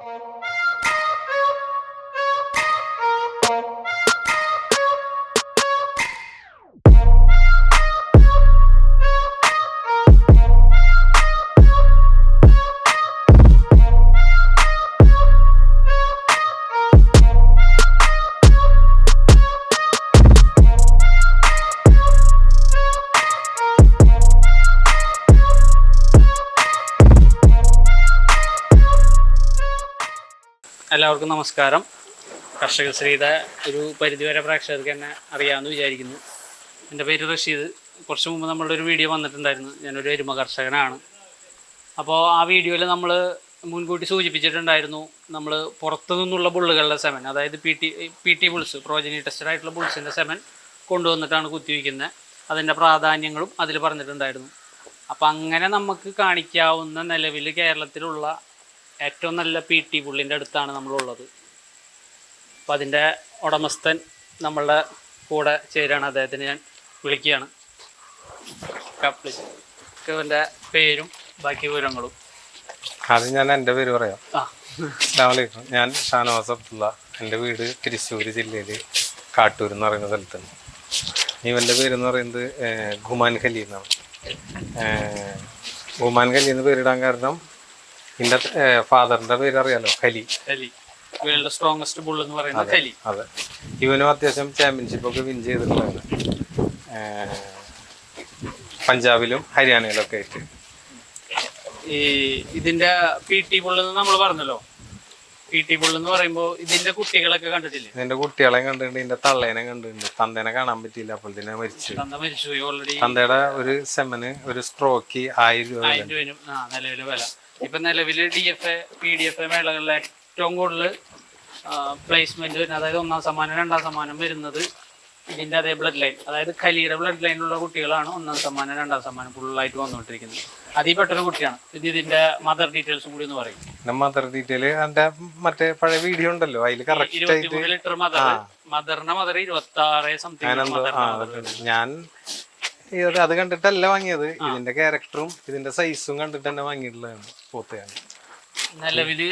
Oh. എല്ലാവർക്കും നമസ്കാരം. കർഷക ശ്രീത ഒരു പരിധിവരെ പ്രേക്ഷകർക്ക് എന്നെ അറിയാമെന്ന് വിചാരിക്കുന്നു. എന്റെ പേര് റഷീദ്. കുറച്ച് മുമ്പ് നമ്മളുടെ ഒരു വീഡിയോ വന്നിട്ടുണ്ടായിരുന്നു. ഞാനൊരു എരുമ കർഷകനാണ്. അപ്പോൾ ആ വീഡിയോയിൽ നമ്മൾ മുൻകൂട്ടി സൂചിപ്പിച്ചിട്ടുണ്ടായിരുന്നു നമ്മൾ പുറത്തു നിന്നുള്ള ബുള്ളുകളുടെ സെമൻ അതായത് P T P T bulls progeny tested ആയിട്ടുള്ള ബുൾസിന്റെ സെമൻ കൊണ്ടുവന്നിട്ടാണ് കുത്തിവയ്ക്കുന്നത് അതിന്റെ പ്രാധാന്യങ്ങളും അതിൽ പറഞ്ഞിട്ടുണ്ടായിരുന്നു. അപ്പം അങ്ങനെ നമുക്ക് കാണിക്കാവുന്ന നിലവിൽ കേരളത്തിലുള്ള ഏറ്റവും നല്ല പി ടി പുള്ളിന്റെ അടുത്താണ് നമ്മളുള്ളത്. അപ്പം അതിന്റെ ഉടമസ്ഥൻ നമ്മളുടെ കൂടെ ചേരാണ്. അദ്ദേഹത്തിന് ഞാൻ വിളിക്കുകയാണ്. അവന്റെ പേരും ബാക്കി വിവരങ്ങളും. അത് ഞാൻ എന്റെ പേര് പറയാം. ആ. അസ്ലാമലൈക്കും ഞാൻ ഷാനവാസ് അബ്ദുള്ള. എന്റെ വീട് തൃശ്ശൂർ ജില്ലയിൽ കാട്ടൂർ എന്ന് പറയുന്ന സ്ഥലത്താണ്. ഇവന്റെ പേരെന്ന് പറയുന്നത് ഖുമാൻ ഖലി എന്നാണ്. ഖുമാൻ ഖലി എന്ന് പേരിടാൻ കാരണം എന്റെ ഫാദറിന്റെ പേര് അറിയാലോ ഹലി കലി വേൾഡ് സ്ട്രോങ്സ്റ്റ് ബുൾ എന്ന് പറയുന്നത് കലി അതെ. ഇവനും അത്യാവശ്യം ചാമ്പ്യൻഷിപ്പ് ഒക്കെ വിൻ ചെയ്തിട്ടുള്ളതാണ്. പഞ്ചാബിലും ഹരിയാനയിലൊക്കെ ആയിട്ട്. ഈ ഇതിന്റെ പി ടി ബുള്ളെന്ന് നമ്മൾ പറഞ്ഞല്ലോ. പി ടി ബുൾ എന്ന് പറയുമ്പോൾ ഇതിന്റെ കുട്ടികളൊക്കെ കണ്ടിട്ടില്ലേ? ഇതിന്റെ കുട്ടികളെ കണ്ടിട്ടുണ്ട് ഇതിന്റെ തള്ളേനെ കണ്ടിട്ടുണ്ട്. തന്തേനെ കാണാൻ പറ്റിയില്ല അപ്പോൾ തന്നെ മരിച്ചു. തന്ത മരിച്ചു ഓൾറെഡി തന്തയുടെ ഒരു സെമന് ഒരു സ്ട്രോക്ക് ആയിരം രൂപ നിലവിലെ വില. ഇപ്പൊ നിലവിൽ D F A P D F A മേളകളിൽ ഏറ്റവും കൂടുതൽ പ്ലേസ്മെന്റ് വരുന്നത്. അതായത് ഒന്നാം സമ്മാനം രണ്ടാം സമ്മാനം വരുന്നത് ഇതിന്റെ അതേ ബ്ലഡ് ലൈൻ അതായത് കലിയുടെ ബ്ലഡ് ലൈനിലുള്ള കുട്ടികളാണ് ഒന്നാം സമ്മാനം രണ്ടാം സമ്മാനം ഫുള്ളായിട്ട് വന്നുകൊണ്ടിരിക്കുന്നത്. അതിൽ പെട്ടൊരു കുട്ടിയാണ്. ഇത് ഇതിന്റെ മദർ ഡീറ്റെയിൽസും കൂടി ഒന്ന് പറയും. മദർ ഡീറ്റെയിൽ അതിന്റെ മറ്റേ പഴയ വീഡിയോ ഉണ്ടല്ലോ അതിൽ കറക്റ്റ് ലിറ്റർ മദർ മദറിന്റെ മദർ ഇരുപത്തി ആറ് സംതിങ് ഞാൻ ഇത് അത് കണ്ടിട്ടല്ല വാങ്ങിയത്. ഇതിന്റെ ക്യാരക്ടറും ഇതിന്റെ സൈസും കണ്ടിട്ട് തന്നെ വാങ്ങിയിട്ടുള്ളതാണ് പോത്തയാണ്. നിലവിൽ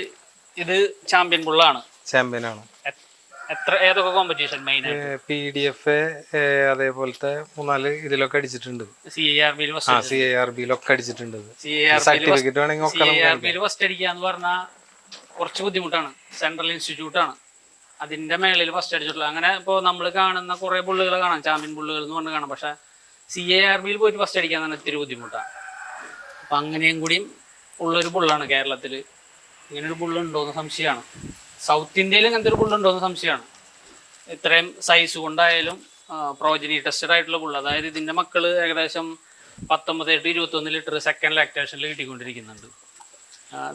ഇത് ചാമ്പ്യൻ ബുള്ളാണ് ചാമ്പ്യൻ ആണ്. എത്ര ഏതൊക്കെ competition main P D F അതേപോലത്തെ മൂന്നാൽ ഇതിലൊക്കെ അടിച്ചിട്ടുണ്ട്. സി ആർ ബിയിൽ ആ സി ആർ ബിയിലൊക്കെ അടിച്ചിട്ടുണ്ട്. സർട്ടിഫിക്കറ്റ് വേണമെങ്കിൽ ഒക്കെ ഫസ്റ്റ് പറഞ്ഞാൽ കുറച്ച് ബുദ്ധിമുട്ടാണ്. സെൻട്രൽ ഇൻസ്റ്റിറ്റ്യൂട്ട് ആണ്. അതിന്റെ മേളിൽ ഫസ്റ്റ് അടിച്ചിട്ടുള്ളത്. അങ്ങനെ ഇപ്പോ നമ്മൾ കാണുന്ന കുറെ ബുള്ളുകൾ കാണാം. ചാമ്പ്യൻ ബുള്ളുകൾ എന്ന് പറഞ്ഞ് കാണാം. പക്ഷെ സി എ ആർമിയിൽ പോയിട്ട് ഫസ്റ്റ് അടിക്കാൻ തന്നെ ഇത്തിരി ബുദ്ധിമുട്ടാണ് അപ്പം അങ്ങനെയും കൂടിയും ഉള്ളൊരു ബുള്ളാണ് കേരളത്തിൽ ഇങ്ങനെ ഒരു ബുള്ളുണ്ടോ എന്ന് സംശയമാണ് സൗത്ത് ഇന്ത്യയിൽ ഇങ്ങനത്തെ ഒരു ബുള്ളുണ്ടോ എന്ന് സംശയമാണ് ഇത്രയും സൈസ് കൊണ്ടായാലും പ്രോജനി ടെസ്റ്റഡ് ആയിട്ടുള്ള ബുള്ള് അതായത് ഇതിന്റെ മക്കൾ ഏകദേശം പത്തൊമ്പത് ടു ഇരുപത്തൊന്ന് ലിറ്റർ സെക്കൻഡ് ലാക്ടേഷനിൽ കിട്ടിക്കൊണ്ടിരിക്കുന്നുണ്ട്.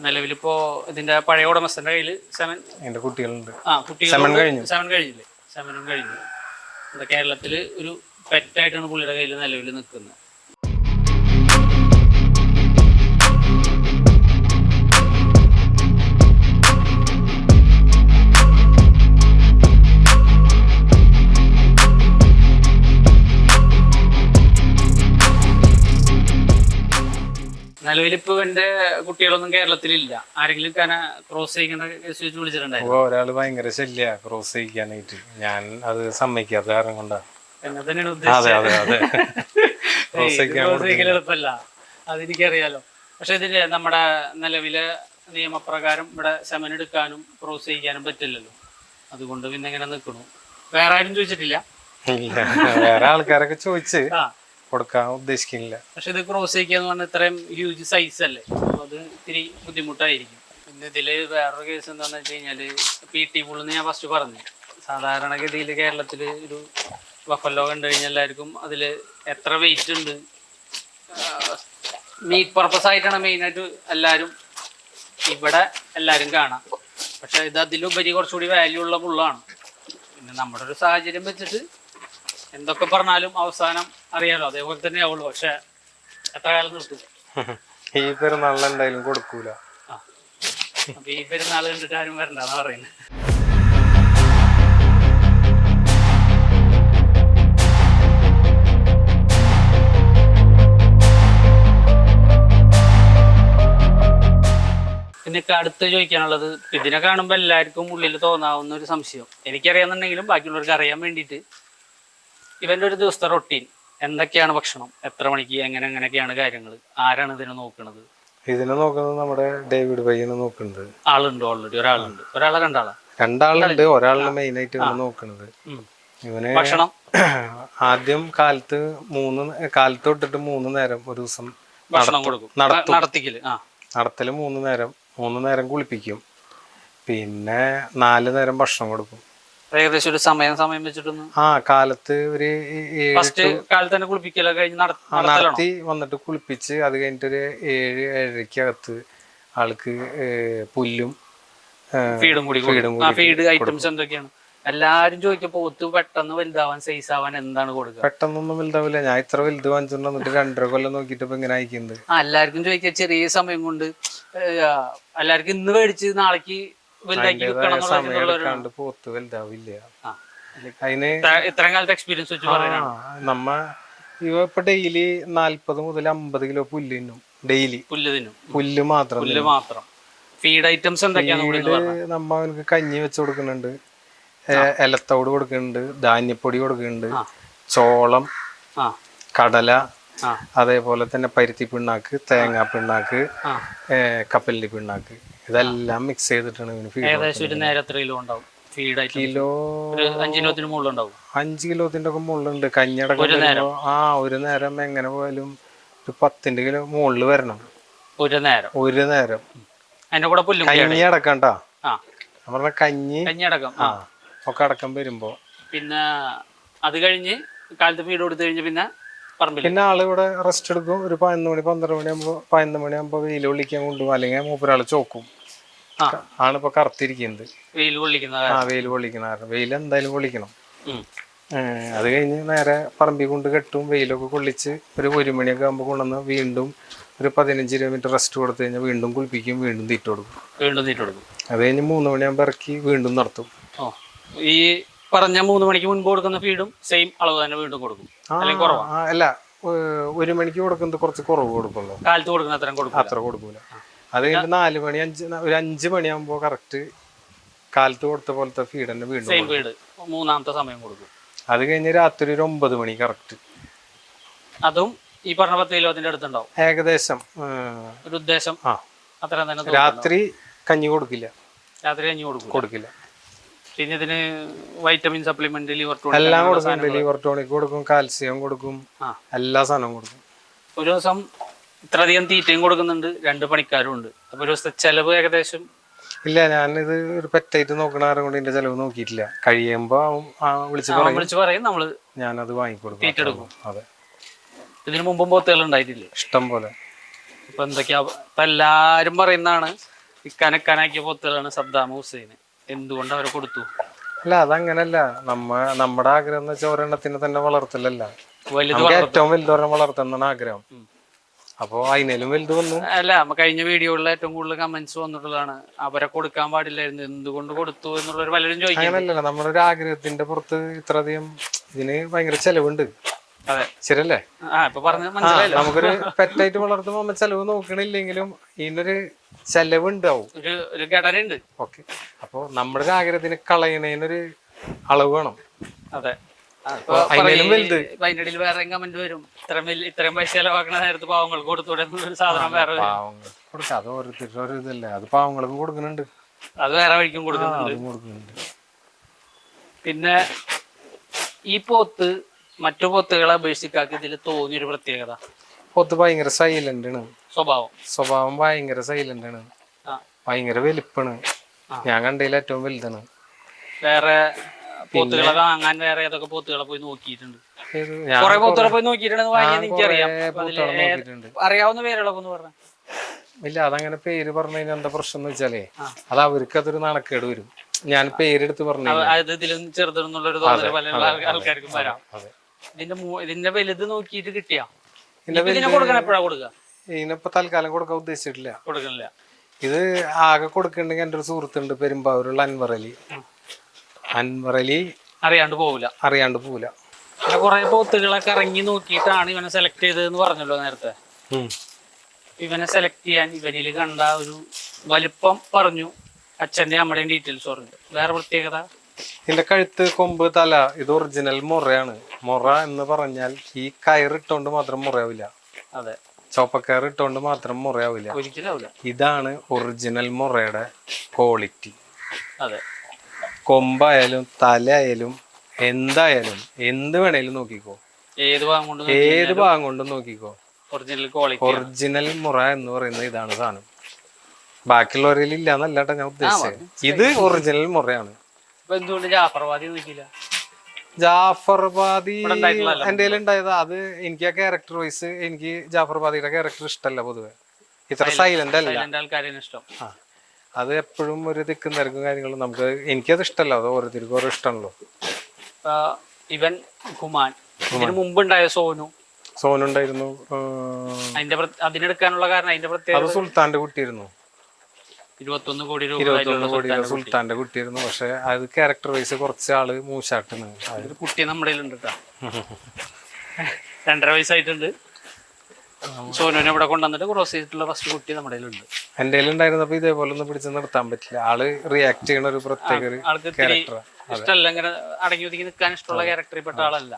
നിലവിലിപ്പോ ഇതിന്റെ പഴയ ഉടമസ്ഥന്റെ കയ്യിൽ സെവൻ എന്റെ കുട്ടികളുണ്ട്. ആ കുട്ടികൾ സെവൻ കഴിഞ്ഞു. സെവൻ കഴിഞ്ഞില്ലേ? സെവനും കഴിഞ്ഞു. കേരളത്തിൽ ഒരു പെറ്റായിട്ടാണ് പുള്ളിയുടെ കയ്യിൽ നിലവിൽ നിൽക്കുന്നത് നിലവിലിപ്പോ എന്റെ കുട്ടികളൊന്നും കേരളത്തിലില്ല. ആരെങ്കിലും കന ക്രോസ് ചെയ്യിക്കേണ്ട കേസ് വെച്ച് വിളിച്ചിട്ടുണ്ടായിരുന്നു? ഒരാൾ ഭയങ്കര ശല്യ ക്രോസ് ചെയ്യിക്കാനായിട്ട്. ഞാൻ അത് സമ്മതിക്കാത്ത കാരണം കൊണ്ടാ. എന്നെ തന്നെയാണ് അതെ അതെ അതെ. എളുപ്പമല്ല. അതെനിക്കറിയാലോ. പക്ഷെ ഇതിന് നമ്മുടെ നിലവിലെ നിയമപ്രകാരം ഇവിടെ സെമൻ എടുക്കാനും ക്രോസ് ചെയ്യാനും പറ്റില്ലല്ലോ. അതുകൊണ്ട് പിന്നെ ഇങ്ങനെ നിൽക്കണു വേറെ ആരും ചോദിച്ചിട്ടില്ല? വേറെ ആൾക്കാരൊക്കെ ചോദിച്ച് കൊടുക്കാൻ ഉദ്ദേശിക്കുന്നില്ല. പക്ഷെ ഇത് ക്രോസ് ചെയ്യാന്ന് പറഞ്ഞാൽ ഇത്രയും ഹ്യൂജ് സൈസ് അല്ലേ? അത് ഇത്തിരി ബുദ്ധിമുട്ടായിരിക്കും. പിന്നെ ഇതിൽ വേറൊരു കേസ് എന്താണെന്ന് വെച്ച് കഴിഞ്ഞാൽ പി ടി എന്ന് ഞാൻ ഫസ്റ്റ് പറഞ്ഞു. സാധാരണഗതിയിൽ കേരളത്തിൽ ഒരു ബഫല്ലോ കണ്ടു കഴിഞ്ഞാൽ എല്ലാവർക്കും അതിൽ എത്ര വെയിറ്റ് ഉണ്ട്? മീറ്റ് പർപ്പസ് ആയിട്ടാണ് മെയിനായിട്ട് എല്ലാവരും ഇവിടെ എല്ലാവരും കാണാം. പക്ഷെ ഇത് അതിലുപരി കുറച്ചുകൂടി വാല്യൂ ഉള്ള പുള്ളാണ്. പിന്നെ നമ്മുടെ ഒരു സാഹചര്യം വെച്ചിട്ട് എന്തൊക്കെ പറഞ്ഞാലും അവസാനം അറിയാലോ അതേപോലെ തന്നെ ആവുള്ളൂ. പക്ഷെ എത്ര കാലം നിർത്തും ഈ പെരുന്നാളിന് എന്തായാലും കൊടുക്കൂല. അപ്പൊ ഈ പെരുന്നാൾ കണ്ടിട്ട് ആരും വരണ്ടെന്നാ പറയുന്നത് പിന്നെ അടുത്ത് ചോദിക്കാനുള്ളത് ഇതിനെ കാണുമ്പോൾ എല്ലാവർക്കും ഉള്ളിൽ തോന്നാവുന്ന ഒരു സംശയം. എനിക്കറിയാന്നുണ്ടെങ്കിലും ബാക്കിയുള്ളവർക്ക് അറിയാൻ വേണ്ടിയിട്ട് ഇവന്റെ ഒരു ദിവസത്തെ റൊട്ടീൻ എന്തൊക്കെയാണ് ഭക്ഷണം? എത്ര മണിക്ക് എങ്ങനെ എങ്ങനെയൊക്കെയാണ് കാര്യങ്ങൾ ആരാണ് ഇതിനെ നോക്കുന്നത് ഇതിനെ നോക്കുന്നത് നമ്മുടെ ഡേവിഡ് പയ്യനെ നോക്കുന്നത് ആളുണ്ട് ഓൾറെഡി ഒരാളുണ്ട്. ഒരാളെ രണ്ടാളാ? രണ്ടാളുണ്ട്. ഒരാളാണ് മെയിൻ ആയിട്ട് നോക്കുന്നത്. ഇവന് ഭക്ഷണം? ആദ്യം കാലത്ത് മൂന്ന് കാലത്ത് തൊട്ടിട്ട് മൂന്ന് നേരം ഒരു ദിവസം. നടത്തിക്കൽ. നടത്തൽ മൂന്ന് നേരം. മൂന്ന് നേരം കുളിപ്പിക്കും. പിന്നെ നാല് നേരം ഭക്ഷണം കൊടുക്കും. ഏകദേശം ഒരു സമയം സമയം വെച്ചിട്ടൊന്ന് ആ കാലത്ത് ഒരു ഫസ്റ്റ് കാലത്ത് തന്നെ കുളിപ്പിക്കലൊക്കെ കഴിഞ്ഞ് നടത്തി വന്നിട്ട് കുളിപ്പിച്ച് അത് കഴിഞ്ഞിട്ട് ഒരു ഏഴ് ഏഴരക്കകത്ത് ആൾക്ക് പുല്ലും ഫീഡും കൂടി ഫീഡ് ഐറ്റംസ് എന്തൊക്കെയാണ്? എല്ലാരും ചോദിച്ചപ്പോ ഒത്തു പെട്ടെന്ന് വലുതാവാൻ സൈസ് ആവാൻ എന്താണ് കൊടുക്കുക പെട്ടെന്നൊന്നും വലുതാവില്ല. ഞാൻ ഇത്ര വലുത് വാങ്ങിച്ചിട്ടുണ്ട് രണ്ടര കൊല്ലം നോക്കിട്ട് ഇപ്പൊ ഇങ്ങനെ അയക്കുന്നത് ആ എല്ലാവർക്കും ചോദിക്കുക ചെറിയ സമയം കൊണ്ട് എല്ലാവർക്കും ഇന്ന് മേടിച്ച് നാളേക്ക് വലുതാക്കി വിൽക്കണം സമയം പോത്ത് വലുതാവില്ല. അതിന് ഇത്ര- ഇത്രയും കാലത്തെ എക്സ്പീരിയൻസ് വെച്ച് പറയാനാണ്. നമ്മ ഇവ ഇപ്പൊ ഡെയിലി നാല്പത് മുതൽ അമ്പത് കിലോ പുല്ല് തിന്നും. ഡെയിലി പുല്ല് തിന്നും. പുല്ല് മാത്രം പുല്ല് മാത്രം. ഫീഡ് ഐറ്റംസ് എന്തൊക്കെയാണ് നമ്മ അവനക്ക് കഞ്ഞി വെച്ച് കൊടുക്കുന്നുണ്ട്. ഇലത്തോട് കൊടുക്കുന്നുണ്ട് ധാന്യപ്പൊടി കൊടുക്കുന്നുണ്ട് ചോളം കടല അതേപോലെ തന്നെ പരുത്തി പിണ്ണാക്ക് തേങ്ങാ പിണ്ണാക്ക് കപ്പലിന്റെ പിണ്ണാക്ക്. ഇതെല്ലാം മിക്സ് ചെയ്തിട്ടാണ് ഇവന് ഏകദേശം ഒരു നേരം എത്ര കിലോ ഉണ്ടാവും? കിലോ അഞ്ച് കിലോത്തിന് കിലോത്തിന്റെ ഒക്കെ മുകളിലുണ്ട്. കഞ്ഞടക്കം വരുമ്പോ ആ ഒരു നേരം എങ്ങനെ പോയാലും ഒരു പത്തിന്റെ കിലോ മുകളിൽ വരണം. ഒരു നേരം. ഒരു നേരം. അതിന്റെ കൂടെ കഞ്ഞി അടക്കണ്ടാ? പറഞ്ഞ കഞ്ഞി അടക്കം. ആ. ഒക്കെ അടക്കം വരുമ്പോ. പിന്നെ അത് കഴിഞ്ഞ് കാലത്ത് ഫീഡ് കൊടുത്തു കഴിഞ്ഞ് പിന്നെ പറമ്പിൽ പിന്നെ ആളിവിടെ റെസ്റ്റ് എടുക്കും. ഒരു പതിനൊന്ന് മണി പന്ത്രണ്ട് മണിയാകുമ്പോ പതിനൊന്ന് മണിയാകുമ്പോ വെയിൽ വിളിക്കാൻ കൊണ്ടുപോകും അല്ലെങ്കിൽ മൂപ്പരാൾ ചോക്കും. ആണിപ്പോ കറുത്തിരിക്കുന്നത് വെയിൽ കൊള്ളിക്കുന്ന ആ വെയിൽ പൊള്ളിക്കുന്ന കാരണം. വെയിൽ എന്തായാലും പൊള്ളിക്കണം അത് കഴിഞ്ഞ് നേരെ പറമ്പിൽ കൊണ്ട് കെട്ടും. വെയിലൊക്കെ കൊള്ളിച്ച് ഒരു ഒരു മണിയൊക്കെ ആകുമ്പോൾ കൊണ്ടുവന്ന് വീണ്ടും ഒരു പതിനഞ്ച് ഇരുപത് മിനിറ്റ് റെസ്റ്റ് കൊടുത്തു കഴിഞ്ഞാൽ വീണ്ടും കുളിപ്പിക്കും വീണ്ടും തീറ്റ കൊടുക്കും. വീണ്ടും തീറ്റ കൊടുക്കും. അത് കഴിഞ്ഞ് മൂന്ന് മണിയാകുമ്പോൾ ഇറക്കി വീണ്ടും നടത്തും. ഈ പറഞ്ഞ മൂന്ന് മണിക്ക് മുൻപ് കൊടുക്കുന്ന ഫീഡും സെയിം അളവ് തന്നെ വീണ്ടും കൊടുക്കും. അല്ലെങ്കിൽ കുറവാണ് അല്ല ഒരു മണിക്ക് കൊടുക്കുന്നത് കുറച്ച് കുറവ് കൊടുക്കുള്ളൂ. കാലത്ത് കൊടുക്കുന്ന അത്രയും കൊടുക്കും അത്ര കൊടുക്കൂല. അത് കഴിഞ്ഞ് നാല് മണി അഞ്ച് ഒരു അഞ്ച് മണിയാകുമ്പോൾ കറക്റ്റ് കാലത്ത് കൊടുത്ത പോലത്തെ ഫീഡ് തന്നെ വീണ്ടും സെയിം ഫീഡ് മൂന്നാമത്തെ സമയം കൊടുക്കും. അത് കഴിഞ്ഞ് രാത്രി ഒരു ഒമ്പത് മണി കറക്റ്റ് അതും ഈ പറഞ്ഞ പത്ത് കിലോത്തിന്റെ അടുത്തുണ്ടാവും. ഏകദേശം ഒരു ഉദ്ദേശം. ആ. തന്നെ രാത്രി കഞ്ഞി കൊടുക്കില്ല. രാത്രി കഞ്ഞി കൊടുക്കും കൊടുക്കില്ല. പിന്നെ ഇതിന് വൈറ്റമിൻ സപ്ലിമെന്റ് ലിവർ എല്ലാം കൊടുക്കും ലിവർ ടോണിക് കൊടുക്കും കാൽസ്യം കൊടുക്കും. എല്ലാ സാധനവും കൊടുക്കും. ഒരു ദിവസം ഇത്രയധികം തീറ്റയും കൊടുക്കുന്നുണ്ട് രണ്ട് പണിക്കാരും ഉണ്ട്. അപ്പൊ ഒരു ദിവസത്തെ ചെലവ് ഏകദേശം? ഇല്ല ഞാനിത് ഒരു പെറ്റായിട്ട് നോക്കണ ആരും കൊണ്ട് എന്റെ ചെലവ് നോക്കിയിട്ടില്ല. കഴിയുമ്പോ വിളിച്ചു പറയും. വിളിച്ച് പറയും നമ്മൾ ഞാനത് വാങ്ങിക്കൊടുക്കും. തീറ്റ എടുക്കും. അതെ. ഇതിനു മുമ്പും പോത്തുകൾ ഉണ്ടായിട്ടില്ലേ? ഇഷ്ടം പോലെ. ഇപ്പൊ എന്തൊക്കെയാ ഇപ്പൊ എല്ലാരും പറയുന്നതാണ് ഇക്കാനക്കാനാക്കിയ പോത്തുകളാണ് സദ്ദാം ഹുസൈൻ എന്തുകൊണ്ട് അവരെ കൊടുത്തു? അല്ല അതങ്ങനല്ല. നമ്മ നമ്മുടെ ആഗ്രഹം എന്ന് വെച്ചാൽ ഒരെണ്ണത്തിനെ തന്നെ വളർത്തലല്ല. നമുക്ക് ഏറ്റവും വലുതൊരെണ്ണം വളർത്തുന്നാണ് ആഗ്രഹം. അപ്പോ അതിനേലും വലുത് വന്നു. അല്ല കഴിഞ്ഞ വീഡിയോകളിൽ ഏറ്റവും കൂടുതൽ കമന്റ്സ് വന്നിട്ടുള്ളതാണ്. അവരെ കൊടുക്കാൻ പാടില്ലായിരുന്നു. എന്തുകൊണ്ട് കൊടുത്തു എന്നുള്ളവർ പലരും ചോദിക്കും നമ്മളൊരു നമ്മുടെ ഒരു ആഗ്രഹത്തിന്റെ പുറത്ത് ഇത്രയധികം ഇതിന് ഭയങ്കര ചെലവുണ്ട്. ശരിയല്ലേ? നമുക്കൊരു പെറ്റായിട്ട് വളർത്തുമ്പോ നമ്മൾ ചെലവ് നോക്കണില്ലെങ്കിലും ഇതിനൊരു ചെലവുണ്ടാവും. ഉണ്ടാവും ഓക്കെ. അപ്പൊ നമ്മുടെ ഒരു ആഗ്രഹത്തിന് കളയണേനൊരു അളവ് വേണം. അതെ. വേറെ കമന്റ് വരും. ഇത്രയും വലിയ ഇത്രയും പൈസ ചെലവാക്കണ നേരത്ത് പാവങ്ങൾക്ക് കൊടുത്തൂടെ സാധനം വേറെ കൊടുക്കാം അത് ഓരോരുത്തരുടെ ഒരു ഇതല്ലേ അത് പാവങ്ങൾക്കും കൊടുക്കുന്നുണ്ട്. അത് വേറെ വഴിക്കും കൊടുക്കുന്നുണ്ട്. പിന്നെ ഈ പോത്ത് മറ്റു പൊത്തുകളെ അപേക്ഷിക്കാക്കി ഇതിൽ തോന്നിയൊരു പ്രത്യേകത. പൊത്ത് ഭയങ്കര സൈലന്റ് ആണ്. സ്വഭാവം. സ്വഭാവം ഭയങ്കര സൈലന്റ് ആണ്. ഭയങ്കര വലിപ്പാണ് ഞാൻ കണ്ടതിൽ ഏറ്റവും വലുതാണ്. വേറെ പോത്തുകളെ വാങ്ങാൻ വേറെ ഏതൊക്കെ പോത്തുകളെ പോയി നോക്കിയിട്ടുണ്ട്? കുറെ പോത്തുകളെ പോയി നോക്കിയിട്ടുണ്ടെന്ന് വാങ്ങിയത് എനിക്കറിയാം. അറിയാവുന്ന പേരുകളൊക്കെ ഒന്ന് പറഞ്ഞു? ഇല്ല അതങ്ങനെ പേര് പറഞ്ഞതിന് എന്താ പ്രശ്നം എന്ന് വെച്ചാലേ അത് അവർക്ക് അതൊരു നാണക്കേട് വരും. ഞാൻ പേരെടുത്ത് പറഞ്ഞു ചെറുതെന്നുള്ളൊരു ആൾക്കാർക്കും വരാം. ഇതിന്റെ ഇതിന്റെ വലുത് നോക്കിയിട്ട് കിട്ടിയാ. ഇതിനെ കൊടുക്കണം എപ്പോഴാ കൊടുക്കുക ഇതിനിപ്പോ തൽക്കാലം കൊടുക്കാൻ ഉദ്ദേശിച്ചിട്ടില്ല. കൊടുക്കണില്ല. ഇത് ആകെ കൊടുക്കണ്ടെങ്കിൽ എന്റെ ഒരു സുഹൃത്തുണ്ട് പെരുമ്പാവൂരുള്ള അൻവർ അലി. അൻവർ അലി അറിയാണ്ട് പോവില്ല. അറിയാണ്ട് പോവില്ല. കൊറേ കുറെ പോത്തുകളൊക്കെ ഇറങ്ങി നോക്കിയിട്ടാണ് ഇവനെ സെലക്ട് ചെയ്തതെന്ന് പറഞ്ഞല്ലോ നേരത്തെ. ഇവനെ സെലക്ട് ചെയ്യാൻ ഇവനിൽ കണ്ട ഒരു വലിപ്പം പറഞ്ഞു. അച്ഛന്റെ അമ്മയുടെയും ഡീറ്റെയിൽസ് പറഞ്ഞു. വേറെ പ്രത്യേകത? ഇതിന്റെ കഴുത്ത് കൊമ്പ് തല ഇത് ഒറിജിനൽ മുറയാണ്. മുറ എന്ന് പറഞ്ഞാൽ ഈ കയറിട്ടോണ്ട് മാത്രം മുറയാവില്ല. അതെ. ചോപ്പക്കയർ ഇട്ടോണ്ട് മാത്രം മുറയാവില്ല. ഒരിക്കലാവില്ല. ഇതാണ് ഒറിജിനൽ മുറയുടെ ക്വാളിറ്റി അതെ. കൊമ്പായാലും തലയായാലും എന്തായാലും എന്ത് വേണേലും നോക്കിക്കോ. ഏത് ഭാഗം കൊണ്ട് ഏത് ഭാഗം കൊണ്ടും നോക്കിക്കോ. ഒറിജിനൽ ക്വാളിറ്റി ഒറിജിനൽ മുറ എന്ന് പറയുന്ന ഇതാണ് സാധനം. ബാക്കിയുള്ളവരിൽ ഇല്ല എന്നല്ല ഞാൻ ഉദ്ദേശിച്ചത്. ഇത് ഒറിജിനൽ മുറയാണ്. എന്തുകൊണ്ട് ജാഫർവാദി നോക്കിയില്ല ജാഫർബാദി എന്റെ ഉണ്ടായത്. അത് എനിക്ക് ആ ക്യാരക്ടർ വൈസ് എനിക്ക് ജാഫർബാദിയുടെ ക്യാരക്ടർ ഇഷ്ടമല്ല പൊതുവെ. ഇത്ര സൈലന്റ് അല്ല. ഇഷ്ടം. അത് എപ്പോഴും ഒരു തിക്കും തിരക്കും കാര്യങ്ങളും നമുക്ക് എനിക്കത് ഇഷ്ടമല്ല അത് ഓരോരുത്തർക്കും ഓരോ ഇഷ്ടമല്ലോ ഇവൻ ഹുമാൻ. മുമ്പുണ്ടായ മുമ്പ് ഉണ്ടായ സോനു. സോനുണ്ടായിരുന്നു അതിന്റെ അതിനെടുക്കാനുള്ള കാരണം അതിന്റെ അത് പ്രത്യേകത സുൽത്താന്റെ കുട്ടിയായിരുന്നു. ഇരുപത്തൊന്ന് കോടി രൂപ ഇരുപത്തൊന്ന് കോടിയുടെ സുൽത്താന്റെ കുട്ടിയായിരുന്നു. പക്ഷെ അത് ക്യാരക്ടർ വൈസ് കുറച്ച് ആൾ മൂശാട്ടുന്നു ഒരു കുട്ടി നമ്മുടെ ഉണ്ട് കേട്ടോ രണ്ടര വയസ്സായിട്ടുണ്ട്. സോനുവിനെ ഇവിടെ കൊണ്ടുവന്നിട്ട് ക്രോസ് ചെയ്തിട്ടുള്ള ഫസ്റ്റ് കുട്ടി നമ്മുടെ ഉണ്ട് എന്റെ ഉണ്ടായിരുന്നപ്പോ ഇതേപോലെ ഒന്നും പിടിച്ച് നിർത്താൻ പറ്റില്ല. ആൾ റിയാക്ട് ചെയ്യണ ഒരു പ്രത്യേക ഒരു ക്യാരക്ടറാ ഇഷ്ടമല്ല ഇങ്ങനെ അടങ്ങി ഒതുങ്ങി നിൽക്കാൻ ഇഷ്ടമുള്ള ക്യാരക്ടറിൽ പെട്ട ആളല്ല.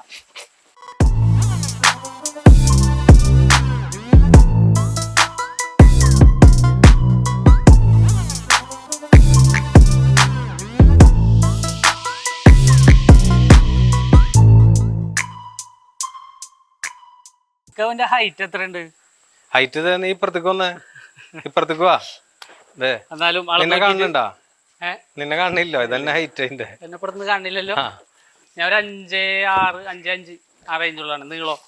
അവന്റെ ഹൈറ്റ് എത്രയുണ്ട്? ഹൈറ്റ് തന്നെ ഇപ്പുറത്തേക്ക് വന്നേ. ഇപ്പുറത്തേക്ക് വാ. ദേ എന്നാലും ആൾ നിന്നെ കാണുന്നുണ്ടാ? ഏഹ് നിന്നെ കാണുന്നില്ലോ ഇതന്നെ ഹൈറ്റ് അതിന്റെ. എന്നെ പുറത്തുനിന്ന് കാണില്ലല്ലോ. ആ. ഞാൻ ഒരു അഞ്ച് ആറ് അഞ്ച് അഞ്ച് ആ റേഞ്ചുള്ളതാണ് നീളോ?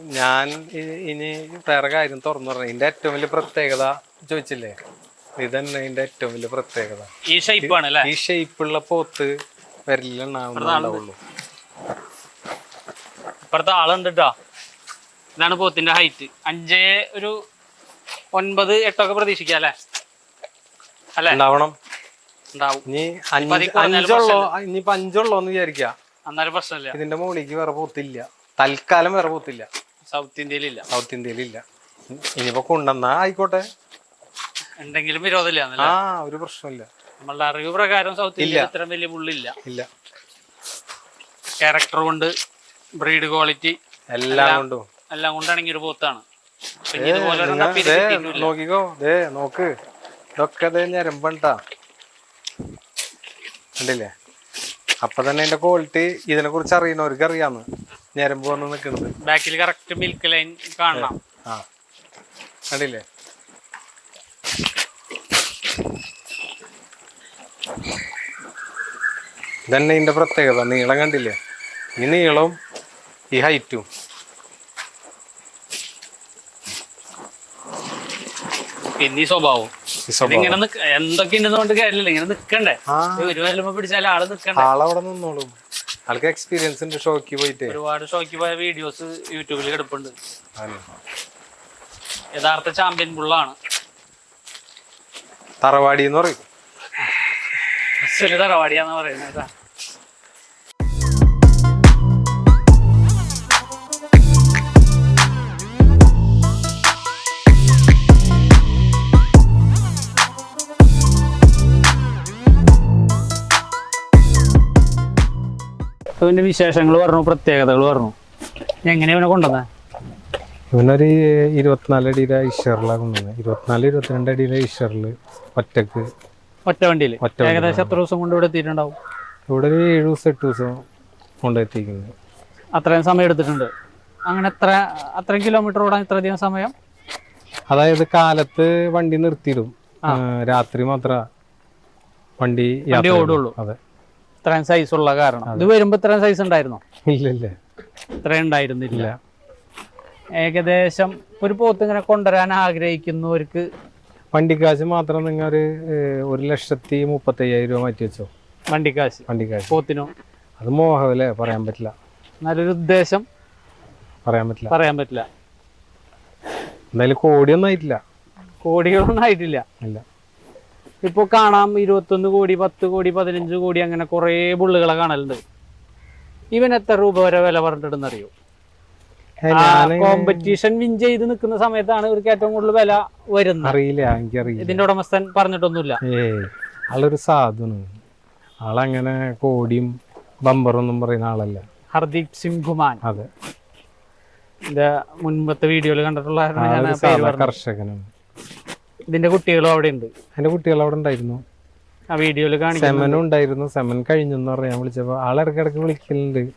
ഞാൻ ഇ- ഇനി വേറെ കാര്യം തുറന്നു പറഞ്ഞു. ഇതിന്റെ ഏറ്റവും വലിയ പ്രത്യേകത ചോദിച്ചില്ലേ? ഇതന്നെ ഇതിന്റെ ഏറ്റവും വലിയ പ്രത്യേകത. ഈ ഷേപ്പാണ് ആണല്ലേ ഈ ഷേപ്പുള്ള പോത്ത് വരലുണ്ടാവുന്നുണ്ടാവുള്ളൂ ഇപ്പുറത്തെ ആളുണ്ട്. കേട്ടോ ഇതാണ് പോത്തിന്റെ ഹൈറ്റ് അഞ്ച് ഒരു ഒൻപത് എട്ടൊക്കെ പ്രതീക്ഷിക്കാം അല്ലേ? അല്ലേ? ഉണ്ടാവണം. ഉണ്ടാവും. ഇനി അഞ്ചുള്ളോ ഇനിയിപ്പോ അഞ്ചുള്ളോ എന്ന് പ്രശ്നമില്ല. ഇതിന്റെ മുകളിലേക്ക് വേറെ പോത്തില്ല. തൽക്കാലം വേറെ പോത്തില്ല. സൗത്ത് ഇന്ത്യയിലില്ല. സൗത്ത് ഇന്ത്യയിലില്ല. ഇനിയിപ്പോ കൊണ്ടുവന്നാ ആയിക്കോട്ടെ. എന്തെങ്കിലും വിരോധമില്ല ആ ഒരു പ്രശ്നമില്ല. നമ്മളുടെ അറിവ് പ്രകാരം സൗത്ത് ഇന്ത്യയിൽ ഇത്രയും വലിയ പുള്ളില്ല ഇല്ല. ക്യാരക്ടർ കൊണ്ട് ബ്രീഡ് ക്വാളിറ്റി എല്ലാം കൊണ്ടും. എല്ലാം കൊണ്ടാണെങ്കിൽ ഒരു പോത്താണ്. നോക്കിക്കോ ദേ നോക്ക്. ഇതൊക്കെ ഞരമ്പണ്ടാ കണ്ടില്ലേ? അപ്പൊ തന്നെ അതിന്റെ ക്വാളിറ്റി ഇതിനെ കുറിച്ച് അറിയുന്നവർക്ക് അറിയാന്ന്. ഞരമ്പ് വന്ന് നിക്കുന്നത് ബാക്കിൽ കറക്റ്റ് മിൽക്ക് ലൈൻ കാണണം. ആ. കണ്ടില്ലേ? ഇതന്നെ ഇതിന്റെ പ്രത്യേകത. നീളം കണ്ടില്ലേ? ഈ നീളവും ഈ ഹൈറ്റും പിന്നെ ഈ സ്വഭാവം. നിക്ക എന്തൊക്കെ ഉണ്ടെന്നുകൊണ്ട് കാര്യമില്ല ഇങ്ങനെ നിക്കണ്ടേ. ഒരു വരുമ്പോ പിടിച്ചാൽ ആൾ നിക്കണ്ടേ. ആളവിടെ നിന്നോളും. ആൾക്ക് എക്സ്പീരിയൻസ് ഉണ്ട് ഷോക്ക് പോയിട്ട്. ഒരുപാട് ഷോക്കി പോയ വീഡിയോസ് യൂട്യൂബിൽ കിടപ്പുണ്ട്. യഥാർത്ഥ ചാമ്പ്യൻ ബുള്ളാണ് തറവാടി എന്ന് പറയും. തറവാടിയാന്ന് പറയുന്നത് ഇവന്റെ വിശേഷങ്ങൾ പറഞ്ഞു പ്രത്യേകതകൾ പറഞ്ഞു. എങ്ങനെ ഇവനെ കൊണ്ടുവന്ന? ഇവനൊരു ഇരുപത്തിനാല് അടിയിലെ ഈശ്വറിലാണ് കൊണ്ടുവന്നത് ഇരുപത്തിനാല് ഇരുപത്തിരണ്ട് അടിയിലെ ഈശ്വറിൽ ഒറ്റയ്ക്ക്. ഒറ്റ വണ്ടിയിൽ ഏകദേശം എത്ര ദിവസം കൊണ്ട് ഇവിടെ എത്തിയിട്ടുണ്ടാവും? ഇവിടെ ഒരു ഏഴ് ദിവസം എട്ട് ദിവസം കൊണ്ടെത്തിക്കുന്നത് അത്രയും സമയം എടുത്തിട്ടുണ്ട്. അങ്ങനെ എത്ര അത്രയും കിലോമീറ്റർ ഓടാൻ ഇത്രയധികം സമയം? അതായത് കാലത്ത് വണ്ടി നിർത്തിയിടും. രാത്രി മാത്ര വണ്ടി ഓടുള്ളൂ. അതെ. ഇത്രയും സൈസ് ഉള്ള കാരണം. ഇത് വരുമ്പോ ഇത്രയും സൈസ് ഉണ്ടായിരുന്നോ? ഇല്ല ഇത്രയും ഉണ്ടായിരുന്നില്ല. ഏകദേശം ഒരു പോത്ത് ഇങ്ങനെ കൊണ്ടുവരാൻ ആഗ്രഹിക്കുന്നവർക്ക് വണ്ടിക്കാശ് മാത്രം നിങ്ങൾ ഒരു ലക്ഷത്തി മുപ്പത്തി അയ്യായിരം രൂപ മാറ്റി വെച്ചോ? വണ്ടിക്കാശ്. വണ്ടിക്കാശ്. പോത്തിനോ? അത് മോഹമല്ലേ പറയാൻ പറ്റില്ല. നല്ലൊരു ഉദ്ദേശം പറയാൻ പറ്റില്ല. പറയാൻ പറ്റില്ല. എന്തായാലും കോടിയൊന്നും ആയിട്ടില്ല. കോടികളൊന്നും ആയിട്ടില്ല. ഇല്ല. ഇപ്പൊ കാണാം ഇരുപത്തൊന്ന് കോടി പത്ത് കോടി പതിനഞ്ച് കോടി അങ്ങനെ കുറേ ബുള്ളുകളെ കാണലുണ്ട്. ഇവൻ എത്ര രൂപ വരെ വില പറഞ്ഞിട്ടുണ്ടെന്ന് അറിയോ കോമ്പറ്റീഷൻ വിൻ ചെയ്ത് നിൽക്കുന്ന സമയത്താണ് ഇവർക്ക് ഏറ്റവും കൂടുതൽ വില വരുന്നത്. അറിയില്ല എനിക്കറിയില്ല. ഇതിന്റെ ഉടമസ്ഥൻ പറഞ്ഞിട്ടൊന്നുമില്ല. ആളൊരു സാധുണ് ആളങ്ങനെ കോടിയും ബമ്പറൊന്നും പറയുന്ന ആളല്ല. ഹർദീപ് സിംഗ് കുമാൻ അതെ. മുൻപത്തെ വീഡിയോയിൽ കണ്ടിട്ടുള്ള കർഷകനും കർഷകനാണ്. ഇതിന്റെ കുട്ടികളും അവിടെ ഉണ്ട്. അതിന്റെ കുട്ടികൾ അവിടെ ഉണ്ടായിരുന്നു. ആ വീഡിയോയിൽ സെമനും ഉണ്ടായിരുന്നു. സെമൻ കഴിഞ്ഞു എന്ന് പറഞ്ഞാൽ ഞാൻ വിളിച്ചപ്പോൾ ആളിടക്കിടക്ക് വിളിക്കലുണ്ട്.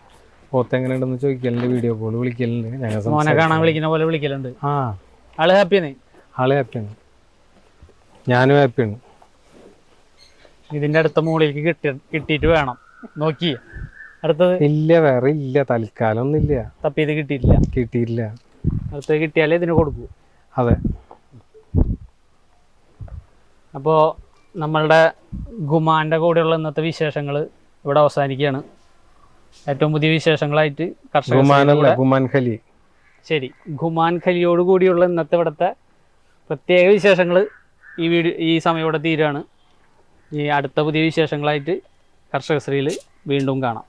പോത്ത് എങ്ങനെ ഉണ്ടെന്ന് ചോദിക്കലുണ്ട്. Video call വിളിക്കലുണ്ട്. ഞങ്ങൾ മോനെ. കാണാൻ വിളിക്കുന്ന പോലെ വിളിക്കലുണ്ട്. ആ. ആൾ ഹാപ്പിയാണ്? ആൾ ഹാപ്പിയാണ്. ഞാനും ഹാപ്പിയാണ്. ഇതിന്റെ അടുത്ത മുകളിലേക്ക് കിട്ടി കിട്ടിയിട്ട് വേണം. നോക്കി അടുത്തത്? ഇല്ല വേറെ ഇല്ല. തൽക്കാലം ഒന്നുമില്ല. തപ്പിയത് കിട്ടിയിട്ടില്ല. കിട്ടിയിട്ടില്ല. അടുത്തത് കിട്ടിയാലേ ഇതിന് കൊടുക്കൂ. അതെ. അപ്പോൾ നമ്മളുടെ ഗുമാന്റെ കൂടെയുള്ള ഇന്നത്തെ വിശേഷങ്ങൾ ഇവിടെ അവസാനിക്കുകയാണ്. ഏറ്റവും പുതിയ വിശേഷങ്ങളായിട്ട് കർഷക ഗുമാൻ ഖലി. ശരി ഖുമാൻ ഖലിയോട് കൂടിയുള്ള ഇന്നത്തെ ഇവിടുത്തെ പ്രത്യേക വിശേഷങ്ങൾ ഈ വീഡിയോ ഈ സമയം ഇവിടെ തീരുകയാണ്. ഈ അടുത്ത പുതിയ വിശേഷങ്ങളായിട്ട് കർഷകശ്രീയിൽ വീണ്ടും കാണാം.